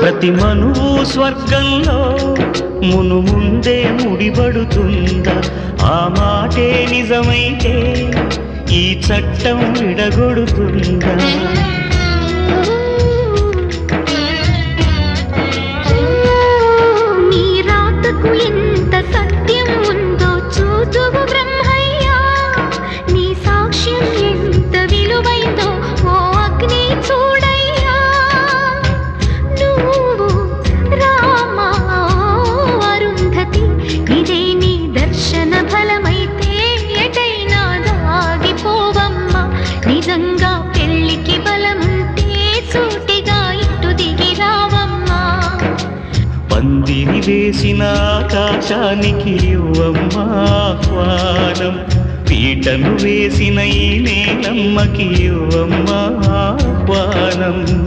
ప్రతి మనువు స్వర్గంలో మును ముందే ముడిపడుతుందా? ఆ మాటే నిజమైతే ఈ చట్టం విడగొడుతుందా? ఎంత సత్యం పందిరి వేసిన ఆకాశానికి ఇవ్వమ్మా ఆహ్వానం. పీటను వేసిన ఈ నేలమ్మకి ఇవ్వమ్మా ఆహ్వానం.